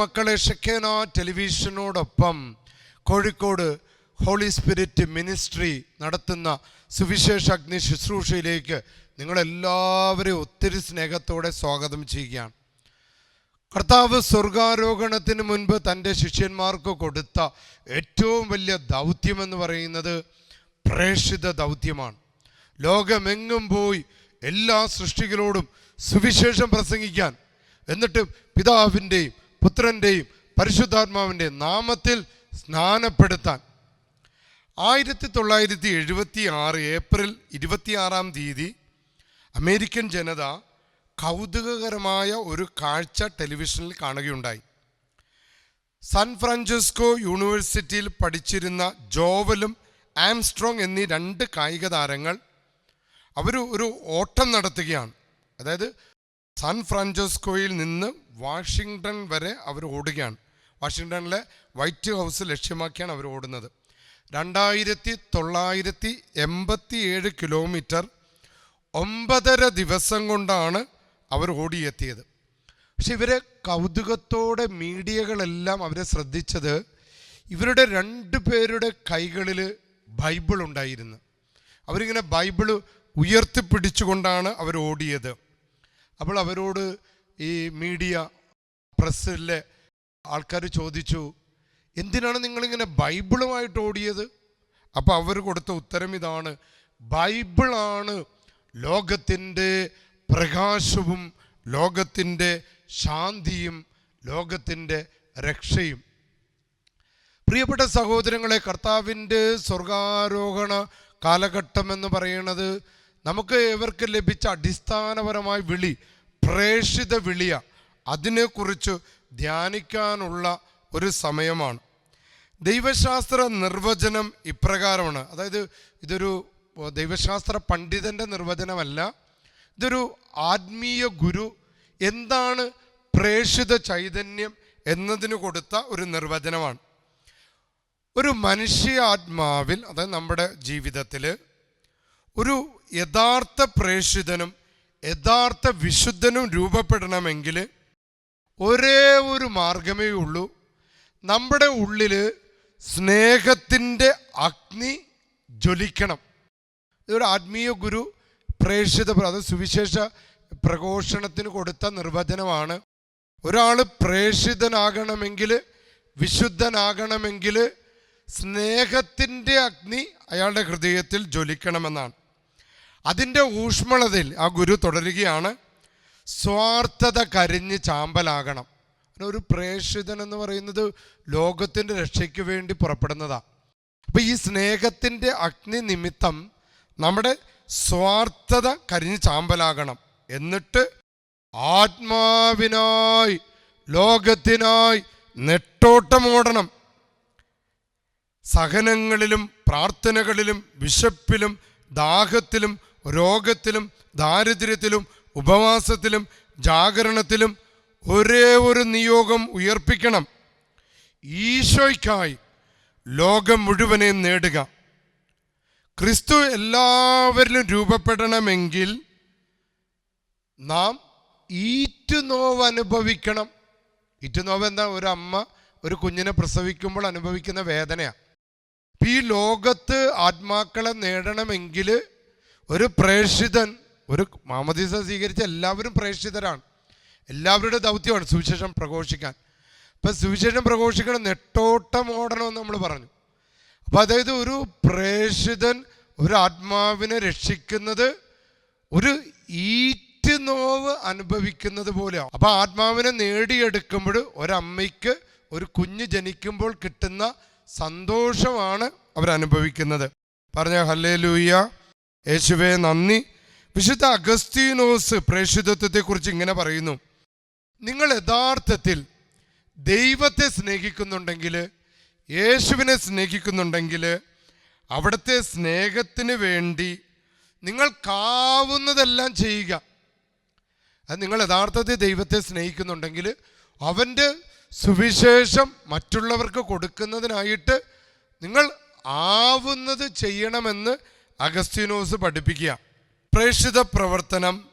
മക്കളെ ഷെക്കേന ടെലിവിഷനോടൊപ്പം Kozhikode holy spirit ministry നടത്തുന്ന സുവിശേഷ അഗ്നി ശുശ്രൂഷയിലേക്ക് നിങ്ങളെല്ലാവരെയും ഒത്തിരി സ്നേഹത്തോടെ സ്വാഗതം ചെയ്യുകയാണ്. കർത്താവ് സ്വർഗാരോഹണത്തിന് മുൻപ് തന്റെ ശിഷ്യന്മാർക്ക് കൊടുത്ത ഏറ്റവും വലിയ ദൗത്യമെന്ന് പറയുന്നത് പ്രേക്ഷിത ദൗത്യമാണ്. ലോകമെങ്ങും പോയി എല്ലാ സൃഷ്ടികളോടും സുവിശേഷം പ്രസംഗിക്കാൻ എന്നിട്ട് പിതാവിന്റെയും പുത്രന്റെയും പരിശുദ്ധാത്മാവിന്റെയും നാമത്തിൽ സ്നാനപ്പെടുത്താൻ ആയിരത്തി തൊള്ളായിരത്തി എഴുപത്തി ആറ് ഏപ്രിൽ ഇരുപത്തിയാറാം തീയതി അമേരിക്കൻ ജനത കൗതുകകരമായ ഒരു കാഴ്ച ടെലിവിഷനിൽ കാണുകയുണ്ടായി. സാൻ ഫ്രാൻസിസ്കോ യൂണിവേഴ്സിറ്റിയിൽ പഠിച്ചിരുന്ന ജോവലും ആംസ്ട്രോങ് എന്നീ രണ്ട് കായിക താരങ്ങൾ അവർ ഒരു ഓട്ടം നടത്തുകയാണ്. അതായത് സാൻ ഫ്രാൻസിസ്കോയിൽ നിന്ന് വാഷിങ്ടൺ വരെ അവർ ഓടുകയാണ്. വാഷിങ്ടണിലെ വൈറ്റ് ഹൗസ് ലക്ഷ്യമാക്കിയാണ് അവർ ഓടുന്നത്. രണ്ടായിരത്തി തൊള്ളായിരത്തി എൺപത്തി ഏഴ് കിലോമീറ്റർ ഒമ്പതര ദിവസം കൊണ്ടാണ് അവർ ഓടിയെത്തിയത്. പക്ഷെ ഇവരെ കൗതുകത്തോടെ മീഡിയകളെല്ലാം അവരെ ശ്രദ്ധിച്ചത് ഇവരുടെ രണ്ട് പേരുടെ കൈകളിൽ ബൈബിൾ ഉണ്ടായിരുന്നു. അവരിങ്ങനെ ബൈബിൾ ഉയർത്തിപ്പിടിച്ചുകൊണ്ടാണ് അവർ ഓടിയത്. അപ്പോൾ അവരോട് ഈ മീഡിയ പ്രസ്സിലെ ആൾക്കാർ ചോദിച്ചു എന്തിനാണ് നിങ്ങളിങ്ങനെ ബൈബിളുമായിട്ട് ഓടിയത്? അപ്പോൾ അവർ കൊടുത്ത ഉത്തരം ഇതാണ്. ബൈബിളാണ് ലോകത്തിന്റെ പ്രകാശവും ലോകത്തിന്റെ ശാന്തിയും ലോകത്തിന്റെ രക്ഷയും. പ്രിയപ്പെട്ട സഹോദരങ്ങളെ കർത്താവിന്റെ സ്വർഗാരോഹണ കാലഘട്ടം എന്ന് പറയുന്നത് നമുക്ക് ഇവർക്ക് ലഭിച്ച അടിസ്ഥാനപരമായ വിളി പ്രേഷിത വിളിയ. അതിനെക്കുറിച്ച് ധ്യാനിക്കാനുള്ള ഒരു സമയമാണ്. ദൈവശാസ്ത്ര നിർവചനം ഇപ്രകാരമാണ്. അതായത് ഇതൊരു ദൈവശാസ്ത്ര പണ്ഡിതന്റെ നിർവചനമല്ല. ഇതൊരു ആത്മീയ ഗുരു എന്താണ് പ്രേഷിത ചൈതന്യം എന്നതിന് കൊടുത്ത ഒരു നിർവചനമാണ്. ഒരു മനുഷ്യ ആത്മാവിൽ അതായത് നമ്മുടെ ജീവിതത്തിൽ ഒരു യഥാർത്ഥ പ്രേഷിതനും യഥാർത്ഥ വിശുദ്ധനും രൂപപ്പെടണമെങ്കിൽ ഒരേ ഒരു മാർഗമേ ഉള്ളൂ. നമ്മുടെ ഉള്ളിൽ സ്നേഹത്തിന്റെ അഗ്നി ജ്വലിക്കണം. ഇതൊരു ആത്മീയ ഗുരു പ്രേക്ഷിത അത് സുവിശേഷ പ്രഘോഷണത്തിന് കൊടുത്ത നിർവചനമാണ്. ഒരാൾ പ്രേക്ഷിതനാകണമെങ്കിൽ വിശുദ്ധനാകണമെങ്കിൽ സ്നേഹത്തിന്റെ അഗ്നി അയാളുടെ ഹൃദയത്തിൽ ജ്വലിക്കണമെന്നാണ്. അതിന്റെ ഊഷ്മളതയിൽ ആ ഗുരു തുടരുകയാണ് സ്വാർത്ഥത കരിഞ്ഞ് ചാമ്പലാകണം. ഒരു പ്രേക്ഷിതൻ എന്ന് പറയുന്നത് ലോകത്തിന്റെ രക്ഷയ്ക്ക് വേണ്ടി പുറപ്പെടുന്നതാണ് അപ്പം ഈ സ്നേഹത്തിന്റെ അഗ്നി നിമിത്തം നമ്മുടെ സ്വാർത്ഥത കരിഞ്ഞ് ചാമ്പലാകണം. എന്നിട്ട് ആത്മാവിനായി ലോകത്തിനായി നെട്ടോട്ടമോടണം സഹനങ്ങളിലും പ്രാർത്ഥനകളിലും വിശപ്പിലും ദാഹത്തിലും രോഗത്തിലും ദാരിദ്ര്യത്തിലും ഉപവാസത്തിലും ജാഗരണത്തിലും ഒരേ ഒരു നിയോഗം ഉയർപ്പിക്കണം. ഈശോയ്ക്കായി ലോകം മുഴുവനെ നേടുക. ക്രിസ്തു എല്ലാവരിലും രൂപപ്പെടണമെങ്കിൽ നാം ഈറ്റുനോവ് അനുഭവിക്കണം. ഈറ്റുനോവ് എന്താ? ഒരു അമ്മ ഒരു കുഞ്ഞിനെ പ്രസവിക്കുമ്പോൾ അനുഭവിക്കുന്ന വേദനയാണ് ഈ ലോകത്ത് ആത്മാക്കളെ നേടണമെങ്കിൽ ഒരു പ്രേക്ഷിതൻ ഒരു മാമദീസ സ്വീകരിച്ച എല്ലാവരും പ്രേക്ഷിതരാണ്. എല്ലാവരുടെ ദൗത്യമാണ് സുവിശേഷം പ്രഘോഷിക്കാൻ. അപ്പം സുവിശേഷം പ്രഘോഷിക്കണം നെട്ടോട്ടം ഓടണമെന്ന് നമ്മൾ പറഞ്ഞു. അപ്പം അതായത് ഒരു പ്രേഷിതൻ ഒരു ആത്മാവിനെ രക്ഷിക്കുന്നത് ഒരു ഈറ്റ് നോവ് അനുഭവിക്കുന്നത് പോലെയാണ് അപ്പം ആത്മാവിനെ നേടിയെടുക്കുമ്പോൾ ഒരമ്മയ്ക്ക് ഒരു കുഞ്ഞ് ജനിക്കുമ്പോൾ കിട്ടുന്ന സന്തോഷമാണ് അവരനുഭവിക്കുന്നത്. പറഞ്ഞ ഹല്ലേ ലൂയ്യ യേശുവേ നന്ദി. വിശുദ്ധ അഗസ്തീനോസ് പ്രേഷിതത്വത്തെക്കുറിച്ച് ഇങ്ങനെ പറയുന്നു. നിങ്ങൾ യഥാർത്ഥത്തിൽ ദൈവത്തെ സ്നേഹിക്കുന്നുണ്ടെങ്കിൽ യേശുവിനെ സ്നേഹിക്കുന്നുണ്ടെങ്കിൽ അവിടുത്തെ സ്നേഹത്തിന് വേണ്ടി നിങ്ങൾ നിങ്ങൾക്കാവുന്നതെല്ലാം ചെയ്യുക. അത് നിങ്ങൾ യഥാർത്ഥത്തിൽ ദൈവത്തെ സ്നേഹിക്കുന്നുണ്ടെങ്കിൽ അവന്റെ സുവിശേഷം മറ്റുള്ളവർക്ക് കൊടുക്കുന്നതിനായിട്ട് നിങ്ങൾ ആവുന്നത് ചെയ്യണമെന്ന് അഗസ്റ്റിനോസ് പഠിപ്പിക്കുക. പ്രേക്ഷിത പ്രവർത്തനം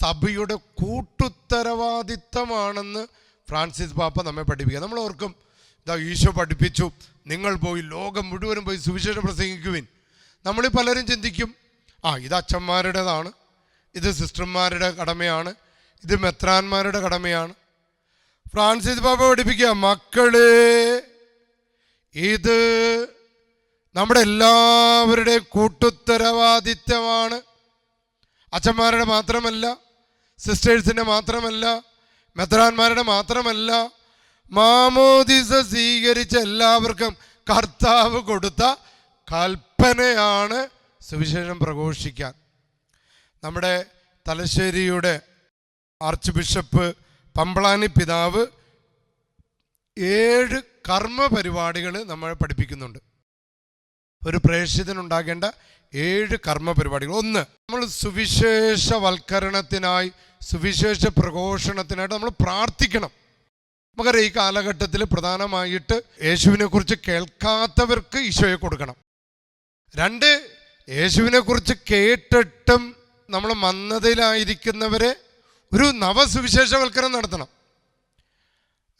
സഭയുടെ കൂട്ടുത്തരവാദിത്തമാണെന്ന് ഫ്രാൻസിസ് പാപ്പ നമ്മെ പഠിപ്പിക്കുക. നമ്മൾ ഓർക്കും ഇതാ ഈശോ പഠിപ്പിച്ചു നിങ്ങൾ പോയി ലോകം മുഴുവനും പോയി സുവിശേഷം പ്രസംഗിക്കുവിൻ. നമ്മൾ പലരും ചിന്തിക്കും ആ ഇത് അച്ഛന്മാരുടേതാണ് ഇത് സിസ്റ്റർമാരുടെ കടമയാണ് ഇത് മെത്രാന്മാരുടെ കടമയാണ്. ഫ്രാൻസിസ് പാപ്പ പഠിപ്പിക്കുക മക്കളെ ഇത് നമ്മുടെ എല്ലാവരുടെയും കൂട്ടുത്തരവാദിത്തമാണ് അച്ഛന്മാരുടെ മാത്രമല്ല സിസ്റ്റേഴ്സിന്റെ മാത്രമല്ല മെത്രാന്മാരുടെ മാത്രമല്ല മാമോദിസ സ്വീകരിച്ച എല്ലാവർക്കും കർത്താവ് കൊടുത്ത കൽപ്പനയാണ് സുവിശേഷം പ്രഘോഷിക്കാൻ. നമ്മുടെ തലശ്ശേരിയുടെ ആർച്ച് ബിഷപ്പ് പമ്പളാനി പിതാവ് ഏഴ് കർമ്മ പരിപാടികൾ നമ്മളെ പഠിപ്പിക്കുന്നുണ്ട്. ഒരു പ്രേക്ഷിതനുണ്ടാകേണ്ട ഏഴ് കർമ്മ പരിപാടികൾ ഒന്ന് നമ്മൾ സുവിശേഷവൽക്കരണത്തിനായി സുവിശേഷ പ്രഘോഷണത്തിനായിട്ട് നമ്മൾ പ്രാർത്ഥിക്കണം. നമുക്കറിയാം ഈ കാലഘട്ടത്തിൽ പ്രധാനമായിട്ട് യേശുവിനെ കുറിച്ച് കേൾക്കാത്തവർക്ക് ഈശോയെ കൊടുക്കണം. രണ്ട് യേശുവിനെ കുറിച്ച് കേട്ടിട്ടും നമ്മൾ മന്ദതയിലായിരിക്കുന്നവരെ ഒരു നവസുവിശേഷവൽക്കരണം നടത്തണം.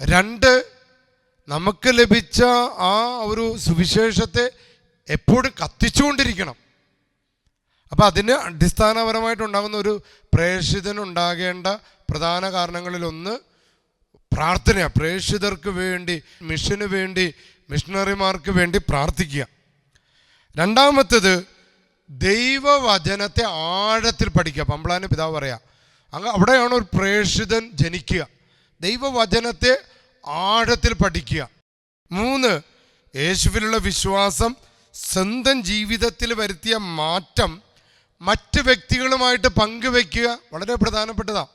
രണ്ട് നമുക്ക് ലഭിച്ച ആ ഒരു സുവിശേഷത്തെ എപ്പോഴും കത്തിച്ചുകൊണ്ടിരിക്കണം. അപ്പം അതിന് അടിസ്ഥാനപരമായിട്ടുണ്ടാകുന്ന ഒരു പ്രേക്ഷിതനുണ്ടാകേണ്ട പ്രധാന കാരണങ്ങളിലൊന്ന് പ്രാർത്ഥന. പ്രേക്ഷിതർക്ക് വേണ്ടി മിഷന് വേണ്ടി മിഷണറിമാർക്ക് വേണ്ടി പ്രാർത്ഥിക്കുക. രണ്ടാമത്തേത് ദൈവവചനത്തെ ആഴത്തിൽ പഠിക്കുക. പമ്പളാന് പിതാവ് പറയാം അങ്ങ് അവിടെയാണ് ഒരു പ്രേക്ഷിതൻ ജനിക്കുക. ദൈവവചനത്തെ ആഴത്തിൽ പഠിക്കുക. മൂന്ന് യേശുവിലുള്ള വിശ്വാസം സ്വന്തം ജീവിതത്തിൽ വരുത്തിയ മാറ്റം മറ്റ് വ്യക്തികളുമായിട്ട് പങ്കുവെക്കുക വളരെ പ്രധാനപ്പെട്ടതാണ്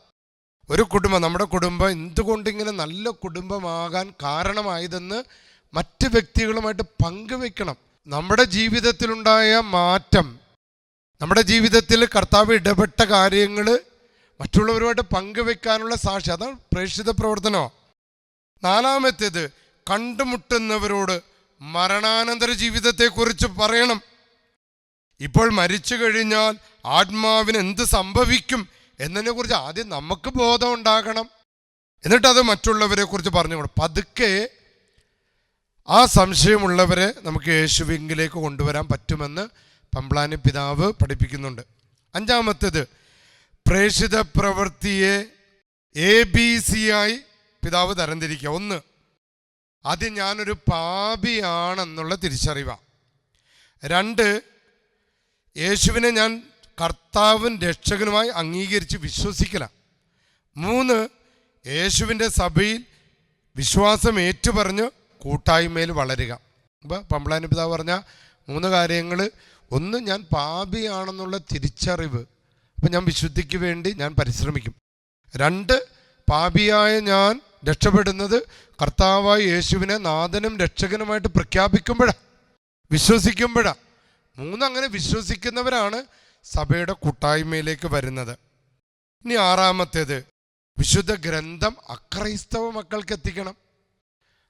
ഒരു കുടുംബം നമ്മുടെ കുടുംബം എന്തുകൊണ്ട് ഇങ്ങനെ നല്ല കുടുംബമാകാൻ കാരണമായതെന്ന് മറ്റ് വ്യക്തികളുമായിട്ട് പങ്കുവെക്കണം. നമ്മുടെ ജീവിതത്തിലുണ്ടായ മാറ്റം നമ്മുടെ ജീവിതത്തിൽ കർത്താവ് ഇടപെട്ട കാര്യങ്ങൾ മറ്റുള്ളവരുമായിട്ട് പങ്കുവെക്കാനുള്ള സാക്ഷി അതാണ് പ്രേക്ഷിത പ്രവർത്തനമാണ് നാലാമത്തേത് കണ്ടുമുട്ടുന്നവരോട് മരണാനന്തര ജീവിതത്തെക്കുറിച്ച് പറയണം. ഇപ്പോൾ മരിച്ചു കഴിഞ്ഞാൽ ആത്മാവിന് എന്ത് സംഭവിക്കും എന്നതിനെ കുറിച്ച് ആദ്യം നമുക്ക് ബോധം ഉണ്ടാകണം. എന്നിട്ട് അത് മറ്റുള്ളവരെ കുറിച്ച് പറഞ്ഞു കൊടുക്കും പതുക്കെ ആ സംശയമുള്ളവരെ നമുക്ക് യേശുവിങ്കിലേക്ക് കൊണ്ടുവരാൻ പറ്റുമെന്ന് പമ്പ്ലാനി പിതാവ് പഠിപ്പിക്കുന്നുണ്ട്. അഞ്ചാമത്തേത് പ്രേഷിത പ്രവൃത്തിയെ എ ബി സി ആയി പിതാവ് തരംതിരിക്കുക. ഒന്ന് ആദ്യം ഞാനൊരു പാപിയാണെന്നുള്ള തിരിച്ചറിവാണ് രണ്ട് യേശുവിനെ ഞാൻ കർത്താവും രക്ഷകനുമായി അംഗീകരിച്ച് വിശ്വസിക്കല. മൂന്ന് യേശുവിന്റെ സഭയിൽ വിശ്വാസം ഏറ്റുപറഞ്ഞ് കൂട്ടായ്മയിൽ വളരുക. അപ്പോൾ പമ്പളാനി പിതാവ് പറഞ്ഞ മൂന്ന് കാര്യങ്ങൾ ഒന്ന് ഞാൻ പാപിയാണെന്നുള്ള തിരിച്ചറിവ് അപ്പം ഞാൻ വിശുദ്ധിക്ക് വേണ്ടി ഞാൻ പരിശ്രമിക്കും. രണ്ട് പാപിയായ ഞാൻ രക്ഷപ്പെടുന്നത് കർത്താവായ യേശുവിനെ നാഥനും രക്ഷകനുമായിട്ട് പ്രഖ്യാപിക്കുമ്പോഴാണ് വിശ്വസിക്കുമ്പോഴാണ് മൂന്ന് അങ്ങനെ വിശ്വസിക്കുന്നവരാണ് സഭയുടെ കൂട്ടായ്മയിലേക്ക് വരുന്നത്. ഇനി ആറാമത്തേത് വിശുദ്ധ ഗ്രന്ഥം അക്രൈസ്തവ മക്കൾക്ക് എത്തിക്കണം.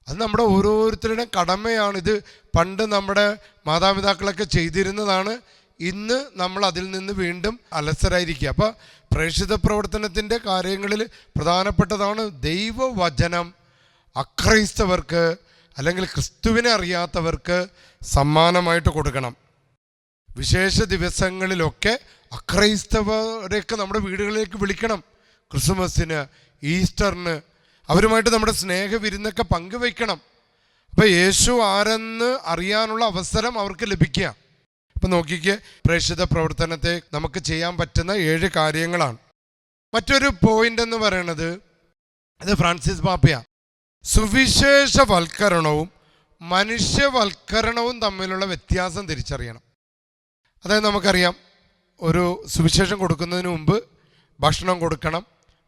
അത് നമ്മുടെ ഓരോരുത്തരുടെയും കടമയാണ്. ഇത് പണ്ട് നമ്മുടെ മാതാപിതാക്കളൊക്കെ ചെയ്തിരുന്നതാണ്. ഇന്ന് നമ്മൾ അതിൽ നിന്ന് വീണ്ടും അലസരായിരിക്കുക. അപ്പോൾ പ്രേക്ഷിത പ്രവർത്തനത്തിന്റെ കാര്യങ്ങളിൽ പ്രധാനപ്പെട്ടതാണ് ദൈവവചനം. അക്രൈസ്തവർക്ക് അല്ലെങ്കിൽ ക്രിസ്തുവിനെ അറിയാത്തവർക്ക് സമ്മാനമായിട്ട് കൊടുക്കണം. വിശേഷ ദിവസങ്ങളിലൊക്കെ അക്രൈസ്തവരെയൊക്കെ നമ്മുടെ വീടുകളിലേക്ക് വിളിക്കണം. ക്രിസ്മസിന് ഈസ്റ്ററിന്. അവരുമായിട്ട് നമ്മുടെ സ്നേഹവിരുന്നൊക്കെ പങ്കുവയ്ക്കണം. അപ്പോൾ യേശു ആരെന്ന് അറിയാനുള്ള അവസരം അവർക്ക് ലഭിക്കുക. അപ്പം നോക്കിക്ക് പ്രേക്ഷിത പ്രവർത്തനത്തെ നമുക്ക് ചെയ്യാൻ പറ്റുന്ന ഏഴ് കാര്യങ്ങളാണ്. മറ്റൊരു പോയിന്റ് എന്ന് പറയുന്നത് അത് ഫ്രാൻസിസ് പാപ്പയ. സുവിശേഷവൽക്കരണവും മനുഷ്യവൽക്കരണവും തമ്മിലുള്ള വ്യത്യാസം തിരിച്ചറിയണം. അതായത് നമുക്കറിയാം ഒരു സുവിശേഷം കൊടുക്കുന്നതിന് മുമ്പ് ഭക്ഷണം കൊടുക്കണം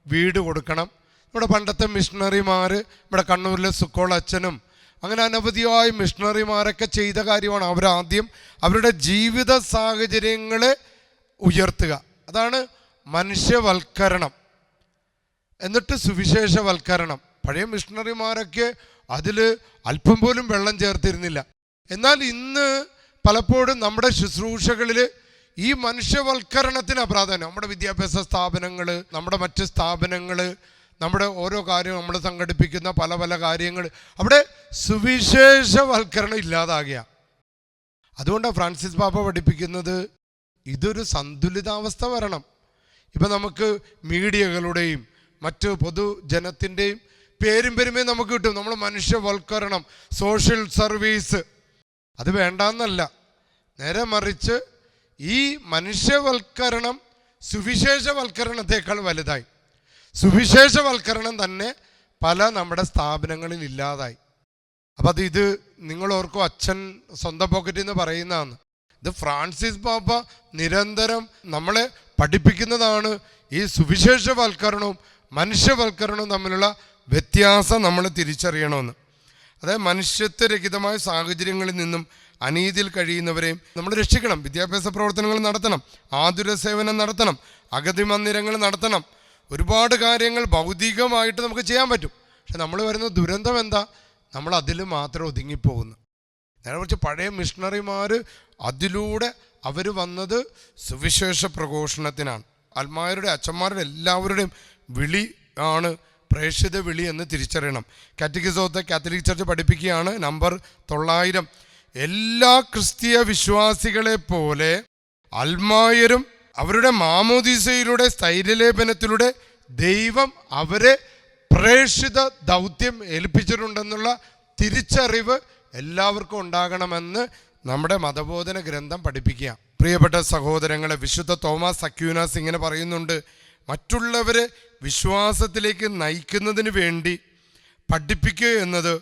വീട് കൊടുക്കണം. നമ്മുടെ പണ്ടത്തെ മിഷണറിമാർ നമ്മുടെ കണ്ണൂരിലെ സുക്കോൾ അച്ഛനും അങ്ങനെ അനവധിയായ മിഷണറിമാരൊക്കെ ചെയ്ത കാര്യമാണ് അവരാദ്യം അവരുടെ ജീവിത സാഹചര്യങ്ങളെ ഉയർത്തുക. അതാണ് മനുഷ്യവൽക്കരണം. എന്നിട്ട് സുവിശേഷവൽക്കരണം. പഴയ മിഷണറിമാരൊക്കെ അതിൽ അല്പം പോലും വെള്ളം ചേർത്തിരുന്നില്ല. എന്നാൽ ഇന്ന് പലപ്പോഴും നമ്മുടെ ശുശ്രൂഷകളിൽ ഈ മനുഷ്യവൽക്കരണത്തിന് പ്രാധാന്യം. നമ്മുടെ വിദ്യാഭ്യാസ സ്ഥാപനങ്ങൾ നമ്മുടെ മറ്റ് സ്ഥാപനങ്ങൾ നമ്മുടെ ഓരോ കാര്യവും നമ്മൾ സംഘടിപ്പിക്കുന്ന പല പല കാര്യങ്ങൾ അവിടെ സുവിശേഷവൽക്കരണം ഇല്ലാതാകുക അതുകൊണ്ടാണ് ഫ്രാൻസിസ് പാപ്പ പഠിപ്പിക്കുന്നത് ഇതൊരു സന്തുലിതാവസ്ഥ വരണം. ഇപ്പം നമുക്ക് മീഡിയകളുടെയും മറ്റ് പൊതുജനത്തിന്റെയും പേരും പെരുമയും നമുക്ക് കിട്ടും. നമ്മൾ മനുഷ്യവൽക്കരണം സോഷ്യൽ സർവീസ്. അത് വേണ്ടാന്നല്ല. നേരെ മറിച്ച് ഈ മനുഷ്യവൽക്കരണം സുവിശേഷവൽക്കരണത്തേക്കാൾ വലുതായി. സുവിശേഷവൽക്കരണം തന്നെ പല നമ്മുടെ സ്ഥാപനങ്ങളിൽ ഇല്ലാതായി. അപ്പം അത് ഇത് നിങ്ങൾ ഓർക്കും അച്ഛൻ സ്വന്തം പോക്കറ്റിൽ നിന്ന് പറയുന്നതാണ്. ഇത് ഫ്രാൻസിസ് പാപ്പ നിരന്തരം നമ്മളെ പഠിപ്പിക്കുന്നതാണ് ഈ സുവിശേഷവൽക്കരണവും മനുഷ്യവൽക്കരണവും തമ്മിലുള്ള വ്യത്യാസം നമ്മൾ തിരിച്ചറിയണമെന്ന്. അതായത് മനുഷ്യത്വരഹിതമായ സാഹചര്യങ്ങളിൽ നിന്നും അനീതിയിൽ കഴിയുന്നവരെയും നമ്മൾ രക്ഷിക്കണം. വിദ്യാഭ്യാസ പ്രവർത്തനങ്ങൾ നടത്തണം. ആതുര സേവനം നടത്തണം. അഗതി മന്ദിരങ്ങൾ നടത്തണം. ഒരുപാട് കാര്യങ്ങൾ ഭൗതികമായിട്ട് നമുക്ക് ചെയ്യാൻ പറ്റും. പക്ഷെ നമ്മൾ വരുന്ന ദുരന്തം എന്താ? നമ്മൾ അതിൽ മാത്രം ഒതുങ്ങിപ്പോകുന്നു. നേരെ കുറിച്ച് പഴയ മിഷണറിമാർ അതിലൂടെ അവർ വന്നത് സുവിശേഷ പ്രഘോഷണത്തിനാണ്. ആത്മാരുടെ അച്ഛന്മാരുടെ എല്ലാവരുടെയും വിളി ആണ് പ്രേക്ഷിത വിളി എന്ന് തിരിച്ചറിയണം. കാറ്റഗിസോത്തെ കാത്തലിക് ചർച്ച് പഠിപ്പിക്കുകയാണ്. നമ്പർ തൊള്ളായിരം. എല്ലാ ക്രിസ്തീയ വിശ്വാസികളെ പോലെ അൽമായരും അവരുടെ മാമോദീസയിലൂടെ സ്ഥൈര്യലേപനത്തിലൂടെ ദൈവം അവരെ പ്രേക്ഷിത ദൗത്യം ഏൽപ്പിച്ചിട്ടുണ്ടെന്നുള്ള തിരിച്ചറിവ് എല്ലാവർക്കും ഉണ്ടാകണമെന്ന് നമ്മുടെ മതബോധന ഗ്രന്ഥം പഠിപ്പിക്കുക. പ്രിയപ്പെട്ട സഹോദരങ്ങളെ വിശുദ്ധ തോമസ് അക്യൂനാസ് ഇങ്ങനെ പറയുന്നുണ്ട് മറ്റുള്ളവരെ വിശ്വാസത്തിലേക്ക് നയിക്കുന്നതിന് വേണ്ടി പഠിപ്പിക്കുക എന്നത്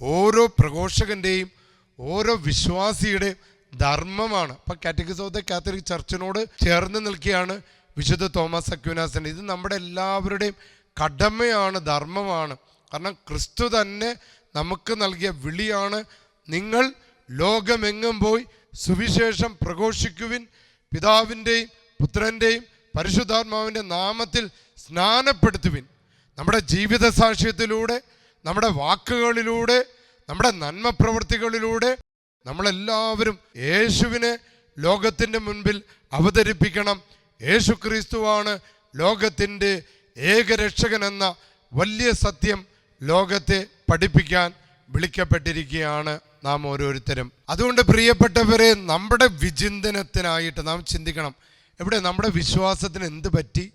ഓരോ പ്രഘോഷകന്റെയും ഓരോ വിശ്വാസിയുടെയും ധർമ്മമാണ്. അപ്പം കാറ്റഗിസ് ഓഫ് ദ കാത്തലിക് ചർച്ചിനോട് ചേർന്ന് നിൽക്കുകയാണ് വിശുദ്ധ തോമസ് അക്യൂനാസൻ ഇത് നമ്മുടെ എല്ലാവരുടെയും കടമയാണ് ധർമ്മമാണ്. കാരണം ക്രിസ്തു തന്നെ നമുക്ക് നൽകിയ വിളിയാണ്. നിങ്ങൾ ലോകമെങ്ങും പോയി സുവിശേഷം പ്രഘോഷിക്കുവിൻ. പിതാവിന്റെയും പുത്രന്റെയും പരിശുദ്ധാത്മാവിന്റെ നാമത്തിൽ സ്നാനപ്പെടുത്തുവിൻ. നമ്മുടെ ജീവിത സാക്ഷ്യത്തിലൂടെ നമ്മുടെ വാക്കുകളിലൂടെ നമ്മുടെ നന്മ പ്രവൃത്തികളിലൂടെ നമ്മളെല്ലാവരും യേശുവിനെ ലോകത്തിന്റെ മുൻപിൽ അവതരിപ്പിക്കണം. യേശു ക്രിസ്തുവാണ് ലോകത്തിന്റെ ഏകരക്ഷകൻ എന്ന വലിയ സത്യം ലോകത്തെ പഠിപ്പിക്കാൻ വിളിക്കപ്പെട്ടിരിക്കുകയാണ് നാം ഓരോരുത്തരും. അതുകൊണ്ട് പ്രിയപ്പെട്ടവരെ നമ്മുടെ വിചിന്തനത്തിനായിട്ട് നാം ചിന്തിക്കണം. എവിടെ നമ്മുടെ വിശ്വാസത്തിന് എന്ത് പറ്റി?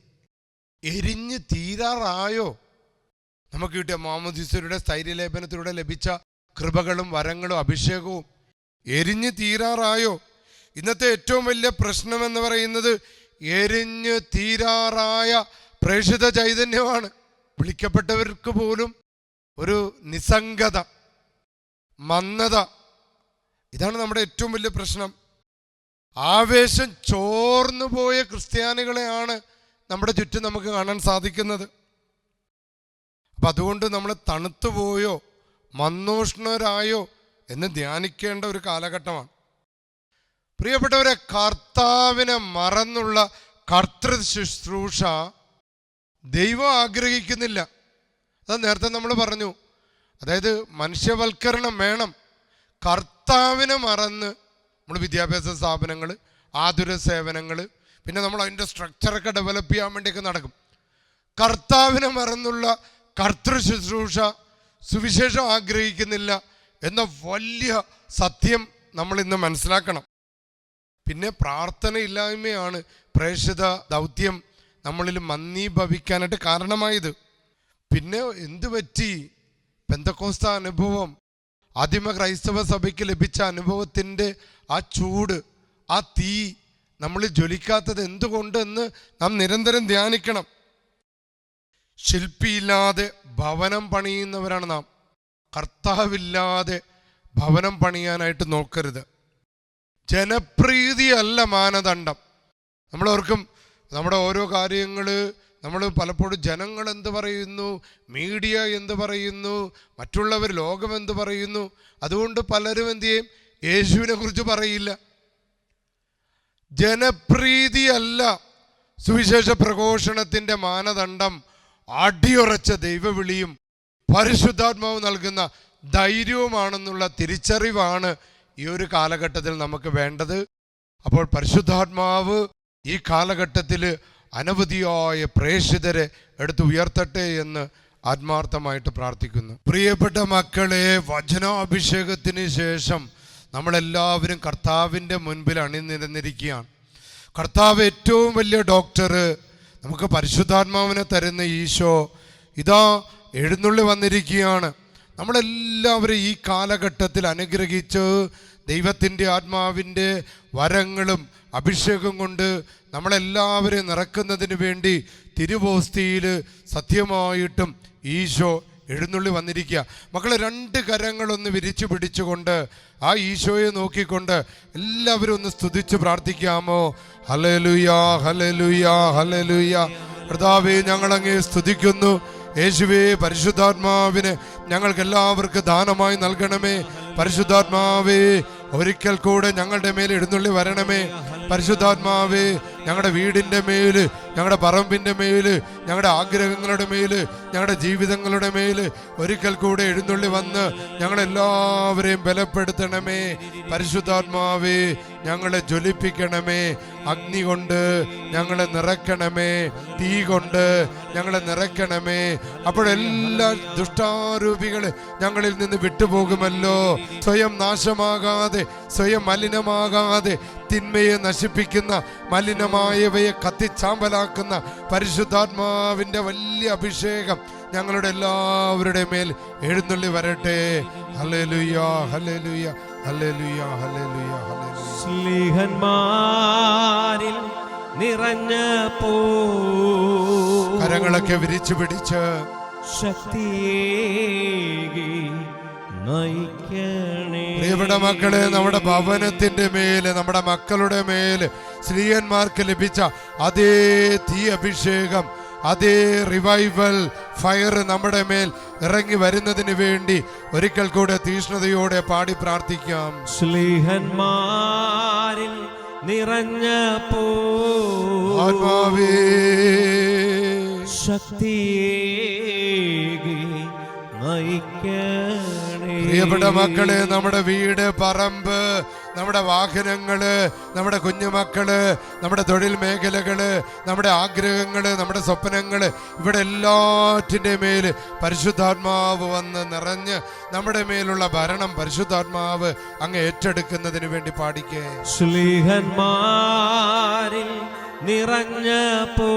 എരിഞ്ഞ് തീരാറായോ? നമുക്ക് കിട്ടിയ മാമോദീശ്വരുടെ സ്ഥൈര്യലേപനത്തിലൂടെ ലഭിച്ച കൃപകളും വരങ്ങളും അഭിഷേകവും എരിഞ്ഞ് തീരാറായോ? ഇന്നത്തെ ഏറ്റവും വലിയ പ്രശ്നം എന്ന് പറയുന്നത് എരിഞ്ഞു തീരാറായ പ്രേക്ഷിത ചൈതന്യമാണ്. വിളിക്കപ്പെട്ടവർക്ക് പോലും ഒരു നിസ്സംഗത മന്ദത. ഇതാണ് നമ്മുടെ ഏറ്റവും വലിയ പ്രശ്നം. ആവേശം ചോർന്നു പോയ ക്രിസ്ത്യാനികളെയാണ് നമ്മുടെ ചുറ്റും നമുക്ക് കാണാൻ സാധിക്കുന്നത്. അപ്പം അതുകൊണ്ട് നമ്മൾ തണുത്തുപോയോ മന്നോഷ്ണരായോ എന്ന് ധ്യാനിക്കേണ്ട ഒരു കാലഘട്ടമാണ്. പ്രിയപ്പെട്ടവരെ കർത്താവിനെ മറന്നുള്ള കർത്തൃ ശുശ്രൂഷ ദൈവം ആഗ്രഹിക്കുന്നില്ല. അത് നേരത്തെ നമ്മൾ പറഞ്ഞു. അതായത് മനുഷ്യവൽക്കരണം വേണം. കർത്താവിനെ മറന്ന് നമ്മൾ വിദ്യാഭ്യാസ സ്ഥാപനങ്ങൾ ആതുര സേവനങ്ങൾ പിന്നെ നമ്മൾ അതിന്റെ സ്ട്രക്ചറൊക്കെ ഡെവലപ്പ് ചെയ്യാൻ വേണ്ടിയൊക്കെ നടക്കും. കർത്താവിനെ മറന്നുള്ള കർത്തൃ ശുശ്രൂഷ സുവിശേഷം ആഗ്രഹിക്കുന്നില്ല. എന്ന വലിയ സത്യം നമ്മൾ ഇന്ന് മനസ്സിലാക്കണം. പിന്നെ പ്രാർത്ഥനയില്ലായ്മയാണ് പ്രേക്ഷിത ദൗത്യം നമ്മളിൽ മന്ദീഭവിക്കാനായിട്ട് കാരണമായത്. പിന്നെ എന്തു പറ്റി? പെന്തക്കോസ്ത അനുഭവം. ആദിമ ക്രൈസ്തവ സഭയ്ക്ക് ലഭിച്ച അനുഭവത്തിന്റെ ആ ചൂട് ആ തീ നമ്മൾ ജ്വലിക്കാത്തത് എന്തുകൊണ്ടെന്ന് നാം നിരന്തരം ധ്യാനിക്കണം. ശില്പിയില്ലാതെ ഭവനം പണിയുന്നവരാണ് നാം. കർത്താവില്ലാതെ ഭവനം പണിയാനായിട്ട് നോക്കരുത്. ജനപ്രീതിയല്ല മാനദണ്ഡം. നമ്മളോർക്കും നമ്മുടെ ഓരോ കാര്യങ്ങൾ നമ്മൾ പലപ്പോഴും ജനങ്ങൾ എന്ത് പറയുന്നു മീഡിയ എന്ത് പറയുന്നു മറ്റുള്ളവർ ലോകം എന്ത് പറയുന്നു അതുകൊണ്ട് പലരും എന്ത് ചെയ്യും? യേശുവിനെ കുറിച്ച് പറയില്ല. ജനപ്രീതിയല്ല സുവിശേഷ പ്രഘോഷണത്തിന്റെ മാനദണ്ഡം. അടിയുറച്ച ദൈവവിളിയും പരിശുദ്ധാത്മാവ് നൽകുന്ന ധൈര്യവുമാണെന്നുള്ള തിരിച്ചറിവാണ് ഈ ഒരു കാലഘട്ടത്തിൽ നമുക്ക് വേണ്ടത്. അപ്പോൾ പരിശുദ്ധാത്മാവ് ഈ കാലഘട്ടത്തിൽ അനവധിയായ പ്രേക്ഷിതരെ എടുത്ത് ഉയർത്തട്ടെ എന്ന് ആത്മാർത്ഥമായിട്ട് പ്രാർത്ഥിക്കുന്നു. പ്രിയപ്പെട്ട മക്കളെ വചനാഭിഷേകത്തിന് ശേഷം നമ്മളെല്ലാവരും കർത്താവിന്റെ മുൻപിൽ അണിനിരന്നിരിക്കുകയാണ്. കർത്താവ് ഏറ്റവും വലിയ ഡോക്ടർ നമുക്ക് പരിശുദ്ധാത്മാവിനെ തരുന്ന ഈശോ ഇതാ എഴുന്നള്ളി വന്നിരിക്കുകയാണ്. നമ്മളെല്ലാവരും ഈ കാലഘട്ടത്തിൽ അനുഗ്രഹിച്ച് ദൈവത്തിന്റെ ആത്മാവിന്റെ വരങ്ങളും അഭിഷേകം കൊണ്ട് നമ്മളെല്ലാവരെയും നിറക്കുന്നതിന് വേണ്ടി തിരുവോസ്തിയിൽ സത്യമായിട്ടും ഈശോ എഴുന്നള്ളി വന്നിരിക്കുക. മക്കളെ രണ്ട് കരങ്ങളൊന്ന് വിരിച്ചു പിടിച്ചുകൊണ്ട് ആ ഈശോയെ നോക്കിക്കൊണ്ട് എല്ലാവരും ഒന്ന് സ്തുതിച്ച് പ്രാർത്ഥിക്കാമോ? ഹലലുയാ ഹലലുയാ ഹലലുയാ കർത്താവെ ഞങ്ങളങ്ങേ സ്തുതിക്കുന്നു. യേശുവേ പരിശുദ്ധാത്മാവിന് ഞങ്ങൾക്ക് എല്ലാവർക്കും ദാനമായി നൽകണമേ. പരിശുദ്ധാത്മാവേ ഒരിക്കൽ കൂടെ ഞങ്ങളുടെ മേൽ എഴുന്നള്ളി വരണമേ. പരിശുദ്ധാത്മാവേ ഞങ്ങളുടെ വീടിന്റെ മേൽ ഞങ്ങളുടെ പറമ്പിന്റെ മേൽ ഞങ്ങളുടെ ആഗ്രഹങ്ങളുടെ മേൽ ഞങ്ങളുടെ ജീവിതങ്ങളുടെ മേൽ ഒരിക്കൽ കൂടെ എഴുന്നള്ളി വന്ന് ഞങ്ങളെല്ലാവരെയും ബലപ്പെടുത്തണമേ. പരിശുദ്ധാത്മാവേ ഞങ്ങളെ ജ്വലിപ്പിക്കണമേ. അഗ്നി കൊണ്ട് ഞങ്ങളെ നിറയ്ക്കണമേ. തീ കൊണ്ട് ഞങ്ങളെ നിറയ്ക്കണമേ. അപ്പോഴെല്ലാ ദുഷ്ടാരൂപികൾ ഞങ്ങളിൽ നിന്ന് വിട്ടുപോകുമല്ലോ. സ്വയം നാശമാകാതെ സ്വയം മലിനമാകാതെ തിന്മയെ നശിപ്പിക്കുന്ന മലിനമായവയെ കത്തിച്ചാമ്പലാക്കുന്ന പരിശുദ്ധാത്മാവിന്റെ വലിയ അഭിഷേകം ഞങ്ങളുടെ എല്ലാവരുടെ മേൽ എഴുന്നള്ളി വരട്ടെ. സ്ലിഹന്മാരിൽ നിറഞ്ഞ പോ. കരങ്ങളൊക്കെ വിരിച്ചു പിടിച്ച് ശക്തിയേകി. പ്രിയപ്പെട്ട മക്കളെ നമ്മുടെ ഭവനത്തിന്റെ മേൽ നമ്മുടെ മക്കളുടെ മേൽ സ്ത്രീയന്മാർക്ക് ലഭിച്ച അതേ തീ അഭിഷേകം അതേ റിവൈവൽ ഫയർ നമ്മുടെ മേൽ ഇറങ്ങി വരുന്നതിന് വേണ്ടി ഒരിക്കൽ കൂടെ തീഷ്ണതയോടെ പാടി പ്രാർത്ഥിക്കാം. ശ്ലീഹന്മാരിൽ നിറഞ്ഞ പോ. ആത്മാവേ. ശക്തിയേകി നയിക്കണേ. പ്രിയപ്പെട്ട മക്കൾ? നമ്മുടെ വീട് പറമ്പ് നമ്മുടെ വാഹനങ്ങൾ നമ്മുടെ കുഞ്ഞുമക്കൾ നമ്മുടെ തൊഴിൽ മേഖലകൾ നമ്മുടെ ആഗ്രഹങ്ങൾ നമ്മുടെ സ്വപ്നങ്ങൾ. ഇവിടെ എല്ലാറ്റിന്റെ മേൽ പരിശുദ്ധാത്മാവ് വന്ന് നിറഞ്ഞ് നമ്മുടെ മേലുള്ള ഭരണം പരിശുദ്ധാത്മാവ് അങ്ങ് ഏറ്റെടുക്കുന്നതിന് വേണ്ടി പാടിക്കേ. ശ്ലീഹന്മാരിൽ നിറഞ്ഞ പോ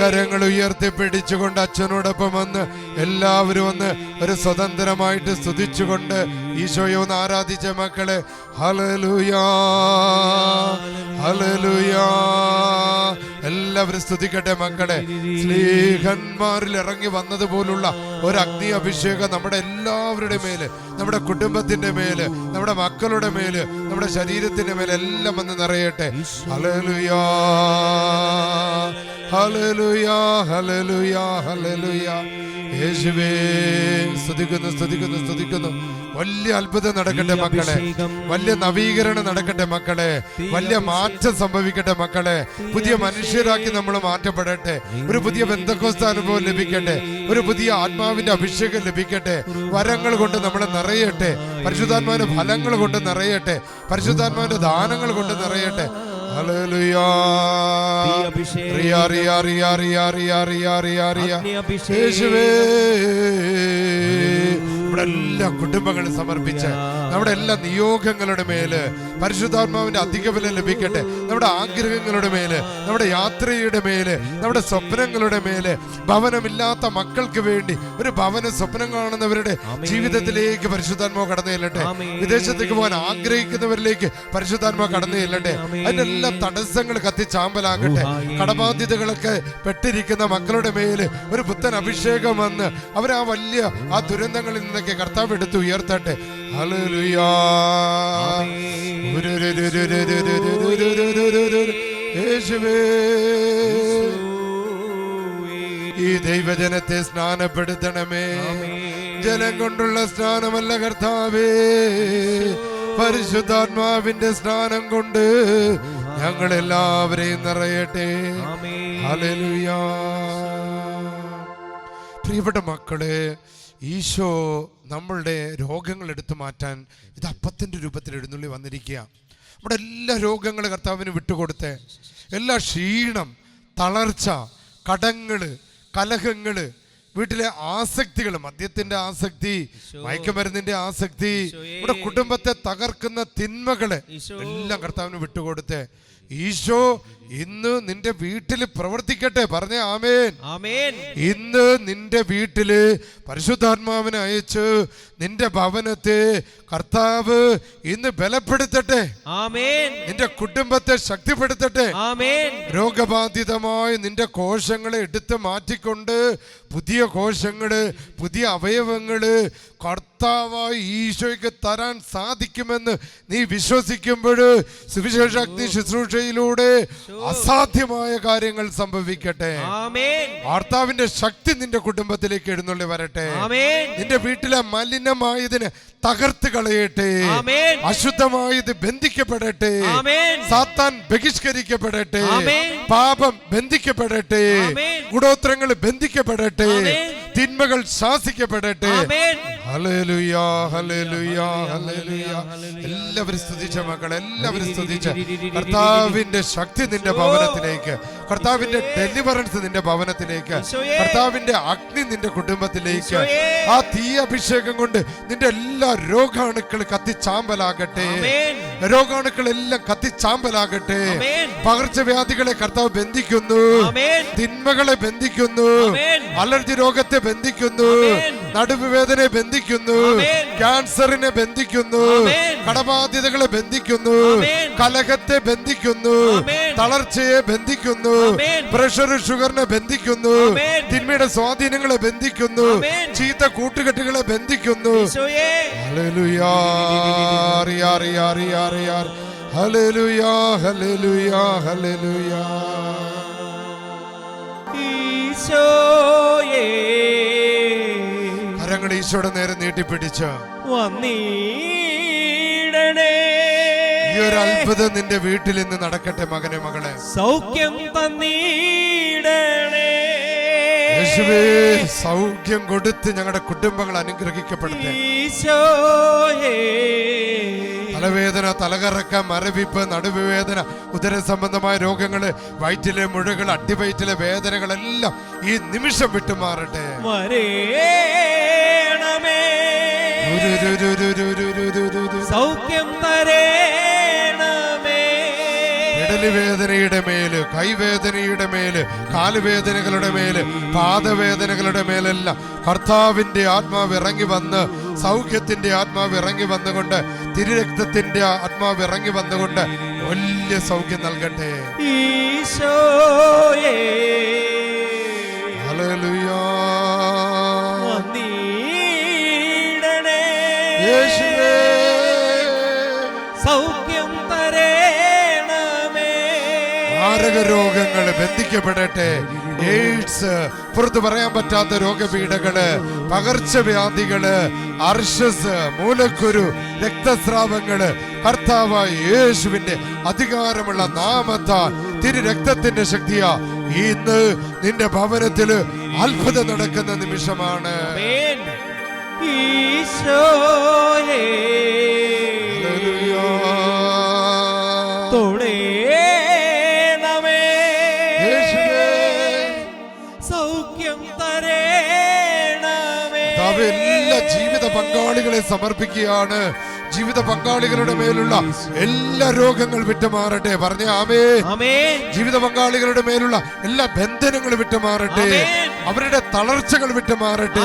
കരങ്ങൾ ഉയർത്തിപ്പിടിച്ചുകൊണ്ട് അച്ഛനോടൊപ്പം വന്ന് എല്ലാവരും ഒന്ന് ഒരു സ്വതന്ത്രമായിട്ട് സ്തുതിച്ചുകൊണ്ട് ഈശോയെ ഒന്ന് ആരാധിച്ച മക്കളെ. ഹലലുയാ എല്ലാവരും സ്തുതിക്കട്ടെ മക്കളെ. സ്ലീഹന്മാരിൽ ഇറങ്ങി വന്നതുപോലുള്ള ഒരു അഗ്നി അഭിഷേകം നമ്മുടെ എല്ലാവരുടെ മേൽ നമ്മുടെ കുടുംബത്തിന്റെ മേൽ നമ്മുടെ മക്കളുടെ മേൽ നമ്മുടെ ശരീരത്തിന്റെ മേലെ എല്ലാം വന്ന് നിറയട്ടെ. ഹലലുയാ ഹലലുയാ ഹലലുയാ ഹലലുയാ യേശുവേ സ്തുതിക്കുന്നു. സ്തുതിക്കുന്നു സ്തുതിക്കുന്നു സ്തുതിക്കുന്നു. വലിയ അത്ഭുതം നടക്കട്ടെ മക്കളെ. വലിയ നവീകരണം നടക്കട്ടെ മക്കളെ. വലിയ മാറ്റം സംഭവിക്കട്ടെ മക്കളെ. പുതിയ മനുഷ്യരാക്കി നമ്മൾ മാറ്റപ്പെടട്ടെ. ഒരു പുതിയ ബന്ധക്കോസ്ത അനുഭവം ലഭിക്കട്ടെ. ഒരു പുതിയ ആത്മാവിന്റെ അഭിഷേകം ലഭിക്കട്ടെ. വരങ്ങൾ കൊണ്ട് നമ്മളെ നിറയട്ടെ. പരിശുദ്ധാത്മാവിന്റെ ഫലങ്ങൾ കൊണ്ട് നിറയട്ടെ. പരിശുദ്ധാത്മാവിന്റെ ദാനങ്ങൾ കൊണ്ട് നിറയട്ടെ. യേശുവേ. നമ്മുടെ എല്ലാ കുടുംബങ്ങളും സമർപ്പിച്ച് നമ്മുടെ എല്ലാ നിയോഗങ്ങളുടെ മേൽ പരിശുദ്ധാത്മാവിന്റെ അധിക ബലം ലഭിക്കട്ടെ നമ്മുടെ ആഗ്രഹങ്ങളുടെ മേൽ നമ്മുടെ യാത്രയുടെ മേൽ നമ്മുടെ സ്വപ്നങ്ങളുടെ മേൽ ഭവനമില്ലാത്ത മക്കൾക്ക് വേണ്ടി ഒരു ഭവന സ്വപ്നം കാണുന്നവരുടെ ജീവിതത്തിലേക്ക് പരിശുദ്ധാത്മാവ് കടന്നു ചെല്ലട്ടെ. വിദേശത്തേക്ക് പോകാൻ ആഗ്രഹിക്കുന്നവരിലേക്ക് പരിശുദ്ധാത്മാവ് കടന്നു ചെല്ലട്ടെ. അതിനെല്ലാം തടസ്സങ്ങൾ കത്തിച്ചാമ്പലാകട്ടെ. കടബാധ്യതകളൊക്കെ പെട്ടിരിക്കുന്ന മക്കളുടെ മേൽ ഒരു പുത്തൻ അഭിഷേകം വന്ന് അവർ ആ വലിയ ആ ദുരന്തങ്ങളിൽ നിന്നൊക്കെ കരങ്ങളൊക്കെ കർത്താവ് എടുത്ത് ഉയർത്തട്ടെ. ഈ ദൈവജനത്തെ സ്നാനപ്പെടുത്തണമേ. ജലം കൊണ്ടുള്ള സ്നാനമല്ല കർത്താവേ. പരിശുദ്ധാത്മാവിന്റെ സ്നാനം കൊണ്ട് ഞങ്ങൾ എല്ലാവരെയും നിറയട്ടെ പ്രിയപ്പെട്ട മക്കളെ ഈശോ നമ്മളുടെ രോഗങ്ങൾ എടുത്തു മാറ്റാൻ ഇത് അപ്പത്തിന്റെ രൂപത്തിൽ എഴുന്നള്ളി വന്നിരിക്കുക. നമ്മുടെ എല്ലാ രോഗങ്ങളും കർത്താവിന് വിട്ടുകൊടുത്ത് എല്ലാ ക്ഷീണം തളർച്ച കടങ്ങൾ കലഹങ്ങൾ വീട്ടിലെ ആസക്തികൾ മദ്യത്തിന്റെ ആസക്തി മയക്കുമരുന്നിന്റെ ആസക്തി നമ്മുടെ കുടുംബത്തെ തകർക്കുന്ന തിന്മകൾ ഈശോ. എല്ലാം കർത്താവിന് വിട്ടുകൊടുത്ത് ഈശോ ഇന്ന് നിന്റെ വീട്ടിൽ പ്രവർത്തിക്കട്ടെ. പറഞ്ഞ ആമേൻ. ആമേൻ. ഇന്ന് നിന്റെ വീട്ടിൽ പരിശുദ്ധാത്മാവിനെ അയച്ച് നിന്റെ ഭവനത്തെ കർത്താവ് ഇന്ന് ബലപ്പെടുത്തട്ടെ. ആമേൻ. നിന്റെ കുടുംബത്തെ ശക്തിപ്പെടുത്തട്ടെ. ആമേൻ. രോഗബാധിതമായി നിന്റെ കോശങ്ങളെ എടുത്ത് മാറ്റിക്കൊണ്ട് പുതിയ കോശങ്ങൾ പുതിയ അവയവങ്ങൾ കർത്താവായി ഈശോയ്ക്ക് തരാൻ സാധിക്കുമെന്ന് നീ വിശ്വസിക്കുമ്പോൾ സുവിശേഷാഗ്നി ശുശ്രൂഷയിലൂടെ അസാധ്യമായ കാര്യങ്ങൾ സംഭവിക്കട്ടെ. ഭർത്താവിന്റെ ശക്തി നിന്റെ കുടുംബത്തിലേക്ക് എഴുന്നള്ളി വരട്ടെ. നിന്റെ വീട്ടിലെ മലിനമായതിന് തകർത്ത് കളയട്ടെ. അശുദ്ധമായത് ബന്ധിക്കപ്പെടട്ടെ. സാത്താൻ ബഹിഷ്കരിക്കപ്പെടട്ടെ. പാപം ബന്ധിക്കപ്പെടട്ടെ. ഗുണോത്രങ്ങൾ ബന്ധിക്കപ്പെടട്ടെ. തിന്മകൾ ശാസിക്കപ്പെടട്ടെ. എല്ലാവരും സ്തുതിച്ച മക്കൾ എല്ലാവരും സ്തുതിച്ച. കർത്താവിന്റെ ശക്തി നിന്റെ ഭവനത്തിലേക്ക്. കർത്താവിന്റെ ഡെലിവറൻസ് നിന്റെ ഭവനത്തിലേക്ക്. കർത്താവിന്റെ അഗ്നി നിന്റെ കുടുംബത്തിലേക്ക്. ആ തീ അഭിഷേകം കൊണ്ട് നിന്റെ എല്ലാ രോഗാണുക്കൾ കത്തിച്ചാമ്പലാകട്ടെ. രോഗാണുക്കളെല്ലാം കത്തിച്ചാമ്പലാകട്ടെ. പകർച്ചവ്യാധികളെ കർത്താവ് ബന്ധിക്കുന്നു. തിന്മകളെ ബന്ധിക്കുന്നു. അലർജി രോഗത്തെ ബന്ധിക്കുന്നു. നടുവുവേദനയെ ബന്ധിക്കുന്നു. ക്യാൻസറിനെ ബന്ധിക്കുന്നു. കടബാധ്യതകളെ ബന്ധിക്കുന്നു. കലഹത്തെ ബന്ധിക്കുന്നു. തളർച്ചയെ ബന്ധിക്കുന്നു. പ്രഷർ ഷുഗറിനെ ബന്ധിക്കുന്നു. തിന്മയുടെ സ്വാധീനങ്ങളെ ബന്ധിക്കുന്നു. ചീത്ത കൂട്ടുകെട്ടുകളെ ബന്ധിക്കുന്നു. ഹലലുയാ കരങ്ങൾ ഈശോയുടെ നേരെ നീട്ടിപ്പിടിച്ച. വന്നീടണേ. വലിയൊരു അത്ഭുതം നിന്റെ വീട്ടിൽ നിന്ന് നടക്കട്ടെ മകനെ മകളെ സൗഖ്യം തന്നീടണേ യേശുവേ സൗഖ്യം കൊടുത്ത് ഞങ്ങളുടെ കുടുംബങ്ങൾ അനുഗ്രഹിക്കപ്പെടുന്നു തലവേദന തലകറക്കം മരവിപ്പ് നടുവുവേദന ഉദര സംബന്ധമായ രോഗങ്ങൾ വയറ്റിലെ മുഴകൾ അടിവയറ്റിലെ വേദനകളെല്ലാം ഈ നിമിഷം വിട്ടുമാറട്ടെ സൗഖ്യം തരേ ഇടലി വേദനയുടെ മേൽ കൈവേദനയുടെ മേൽ കാലുവേദനകളുടെ മേൽ പാദവേദനകളുടെ മേലെല്ലാം. കർത്താവിന്റെ ആത്മാവ് ഇറങ്ങി വന്ന് സൗഖ്യത്തിന്റെ ആത്മാവ് ഇറങ്ങി വന്നുകൊണ്ട് തിരുരക്തത്തിന്റെ ആത്മാവ് ഇറങ്ങി വന്നുകൊണ്ട് വലിയ സൗഖ്യം നൽകട്ടെ. ഈശോയേ. രോഗങ്ങൾ ബന്ധിക്കപ്പെടട്ടെ. എയ്ഡ്സ് പുറത്തു പറയാൻ പറ്റാത്ത രോഗപീഠകൾ പകർച്ചവ്യാധികൾ അർഷസ് മൂലക്കുരു രക്തസ്രാവങ്ങൾ കർത്താവായ യേശുവിന്റെ അധികാരമുള്ള നാമത്താൽ തിരു രക്തത്തിന്റെ ശക്തിയാ ഇന്ന് നിന്റെ ഭവനത്തിൽ അത്ഭുതം നടക്കുന്ന നിമിഷമാണ്. ഈശോയേ. പങ്കാളികളെ സമർപ്പിക്കുകയാണ്. ജീവിത പങ്കാളികളുടെ മേലുള്ള എല്ലാ രോഗങ്ങൾ വിട്ടുമാറട്ടെ. പറഞ്ഞ ആമേ. ജീവിത പങ്കാളികളുടെ മേലുള്ള എല്ലാ ബന്ധനങ്ങൾ വിട്ടുമാറട്ടെ. അവരുടെ തളർച്ചകൾ വിട്ടുമാറട്ടെ.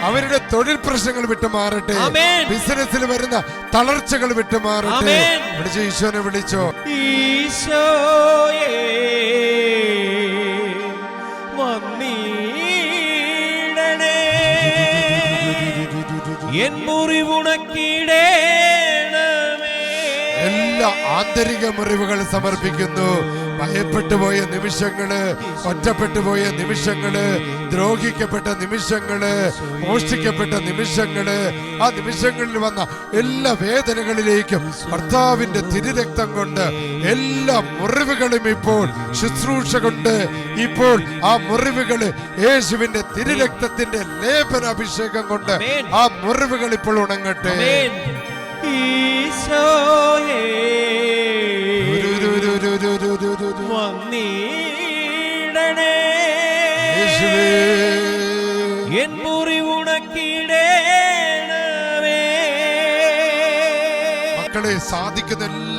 അവരുടെ തൊഴിൽ പ്രശ്നങ്ങൾ വിട്ടുമാറട്ടെ. ബിസിനസ്സിൽ വരുന്ന തളർച്ചകൾ വിട്ടുമാറട്ടെ. വിളിച്ചോ ഈശോനെ വിളിച്ചോ. ഈശോയേ. എൻ മുറിവുണക്കിടേണമേ. എല്ലാ ആന്തരിക മുറിവുകൾ സമർപ്പിക്കുന്നു. ഭയപ്പെട്ടു പോയ നിമിഷങ്ങൾ ഒറ്റപ്പെട്ടു പോയ നിമിഷങ്ങൾ ദ്രോഹിക്കപ്പെട്ട നിമിഷങ്ങൾ മോഷ്ടിക്കപ്പെട്ട നിമിഷങ്ങൾ ആ നിമിഷങ്ങളിൽ വന്ന എല്ലാ വേദനകളിലേക്കും ഭർത്താവിന്റെ തിരുരക്തം കൊണ്ട് എല്ലാ മുറിവുകളും ഇപ്പോൾ ശുശ്രൂഷ കൊണ്ട് ഇപ്പോൾ ആ മുറിവുകൾ യേശുവിന്റെ തിരുരക്തത്തിന്റെ ലേപന അഭിഷേകം കൊണ്ട് ആ മുറിവുകൾ ഇപ്പോൾ ഉണങ്ങട്ടെ. ഈശോയേ.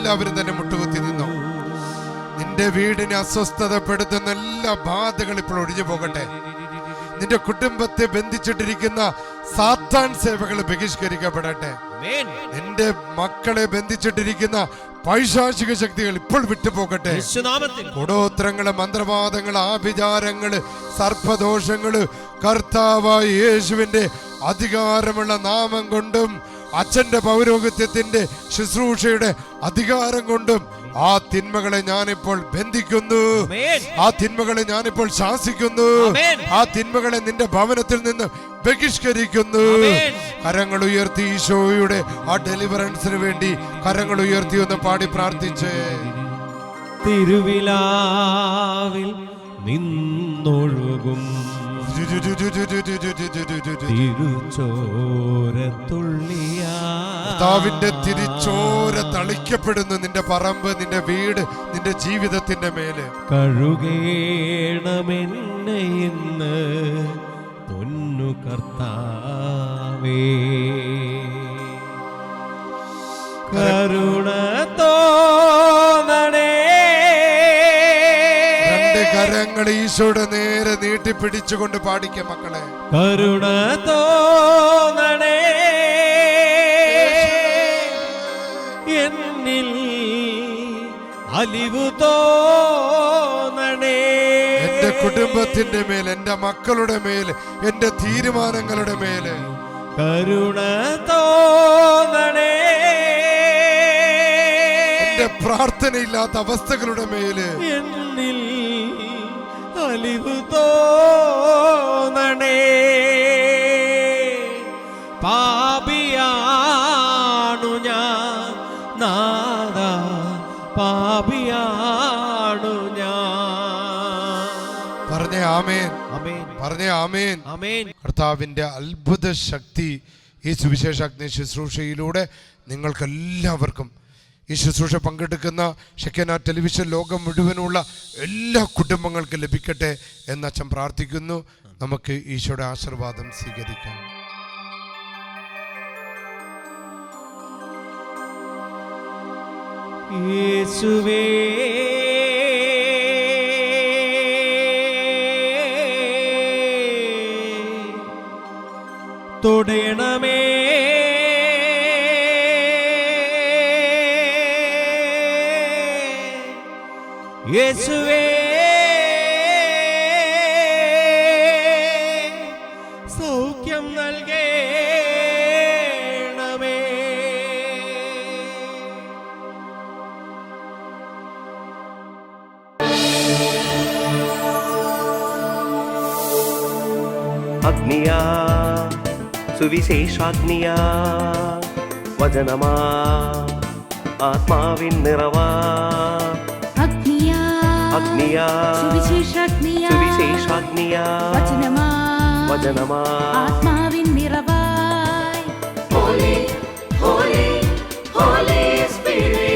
എല്ലാവരും തന്നെ മുട്ടുകുത്തി നിന്നു. നിന്റെ വീടിനെ അസ്വസ്ഥതപ്പെടുത്തുന്ന എല്ലാ ബാധകൾ ഇപ്പോൾ ഒഴിഞ്ഞു പോകട്ടെ. നിന്റെ കുടുംബത്തെ ബന്ധിച്ചിട്ടിരിക്കുന്ന സാത്താൻ സേവകൾ ബഹിഷ്കരിക്കപ്പെടട്ടെ. നിന്റെ മക്കളെ ബന്ധിച്ചിട്ടിരിക്കുന്ന പൈശാചിക ശക്തികൾ ഇപ്പോൾ വിട്ടുപോകട്ടെ. കൂടോത്രങ്ങൾ മന്ത്രവാദങ്ങൾ ആഭിചാരങ്ങൾ സർപ്പദോഷങ്ങൾ കർത്താവായ യേശുവിന്റെ അധികാരമുള്ള നാമം കൊണ്ടും അച്ഛന്റെ പൗരോഹിത്യത്തിന്റെ ശുശ്രൂഷയുടെ അധികാരം കൊണ്ടും ആ തിന്മകളെ ഞാനിപ്പോൾ ബന്ധിക്കുന്നു. ആ തിന്മകളെ ഞാനിപ്പോൾ ശാസിക്കുന്നു. ആ തിന്മകളെ നിന്റെ ഭവനത്തിൽ നിന്ന് ബഹിഷ്കരിക്കുന്നു. കരങ്ങൾ ഉയർത്തി ഈശോയുടെ ആ ഡെലിവറൻസിന് വേണ്ടി കരങ്ങൾ ഉയർത്തി ഒന്ന് പാടി പ്രാർത്ഥിച്ച്. തിരുവിലാവിൽ നിന്നൊഴുകും കർത്താവിന്റെ തിരിച്ചോര തളിക്കപ്പെടുന്നു നിന്റെ പറമ്പ് നിന്റെ വീട് നിന്റെ ജീവിതത്തിന്റെ മേൽ. കഴുകേണമെന്നെ ഇന്ന് പൊന്നു കർത്താവേ. കരുണ കരങ്ങൾ ഈശോയുടെ നേരെ നീട്ടി പിടിച്ചുകൊണ്ട് പാടിക്ക മക്കളെ. കരുണ തോന്നണേ. എന്നിൽ അലിവു തോന്നണേ. എന്റെ കുടുംബത്തിന്റെ മേൽ എന്റെ മക്കളുടെ മേൽ എന്റെ തീരുമാനങ്ങളുടെ മേൽ കരുണ തോന്നണേ. എന്റെ പ്രാർത്ഥനയില്ലാത്ത അവസ്ഥകളുടെ മേൽ എന്നിൽ അലിവു തോന്നണേ. പാപിയാണു ഞാൻ നാദ പാപിയാണു ഞാൻ. പറഞ്ഞേ ആമേൻ. അമേൻ പറഞ്ഞേ ആമേൻ. അമേൻ കർത്താവിന്റെ അത്ഭുത ശക്തി ഈ സുവിശേഷാഗ്നി ശുശ്രൂഷയിലൂടെ നിങ്ങൾക്കെല്ലാവർക്കും ഈ ശുശ്രൂഷ പങ്കെടുക്കുന്ന ഷെക്കന ടെലിവിഷൻ ലോകം മുഴുവനുള്ള എല്ലാ കുടുംബങ്ങൾക്കും ലഭിക്കട്ടെ എന്ന് അച്ഛൻ പ്രാർത്ഥിക്കുന്നു. നമുക്ക് ഈശോയുടെ ആശീർവാദം സ്വീകരിക്കാം. യേശുവേ തൊടയണമേ. சுவிசேஷாக்னியா வஜனமா ஆத்மாவின் நிறவா அக்னியா அக்னியா சுவிசேஷாக்னியா சுவிசேஷாக்னியா வஜனமா வஜனமா ஆத்மாவின் நிறவாய் ஹோலே ஹோலே ஹோலே ஸ்பிரிட்